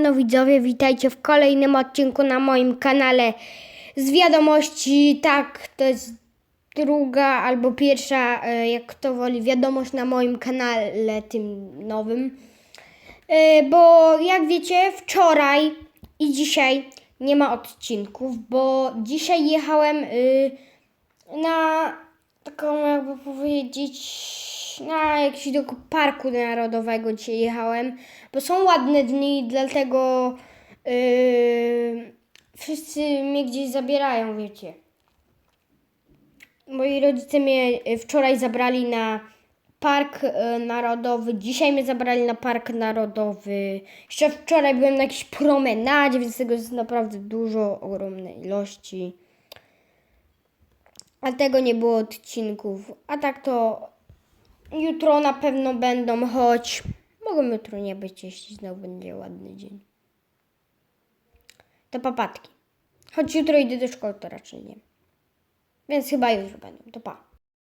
Siemano widzowie, witajcie w kolejnym odcinku na moim kanale z wiadomości, tak, to jest druga albo pierwsza, e, jak kto woli, wiadomość na moim kanale, tym nowym. E, Bo jak wiecie, wczoraj i dzisiaj nie ma odcinków, bo dzisiaj jechałem y, na taką, jakby powiedzieć, na jakiś do parku narodowego dzisiaj jechałem, bo są ładne dni, dlatego yy, wszyscy mnie gdzieś zabierają, wiecie. Moi rodzice mnie y, wczoraj zabrali na park y, narodowy, dzisiaj mnie zabrali na park narodowy. Jeszcze wczoraj byłem na jakiejś promenadzie, więc tego jest naprawdę dużo, ogromne ilości. A tego nie było odcinków. A tak to jutro na pewno będą, choć mogą jutro nie być, jeśli znowu będzie ładny dzień. To papatki. Choć jutro idę do szkoły, to raczej nie. Więc chyba jutro będą. To pa.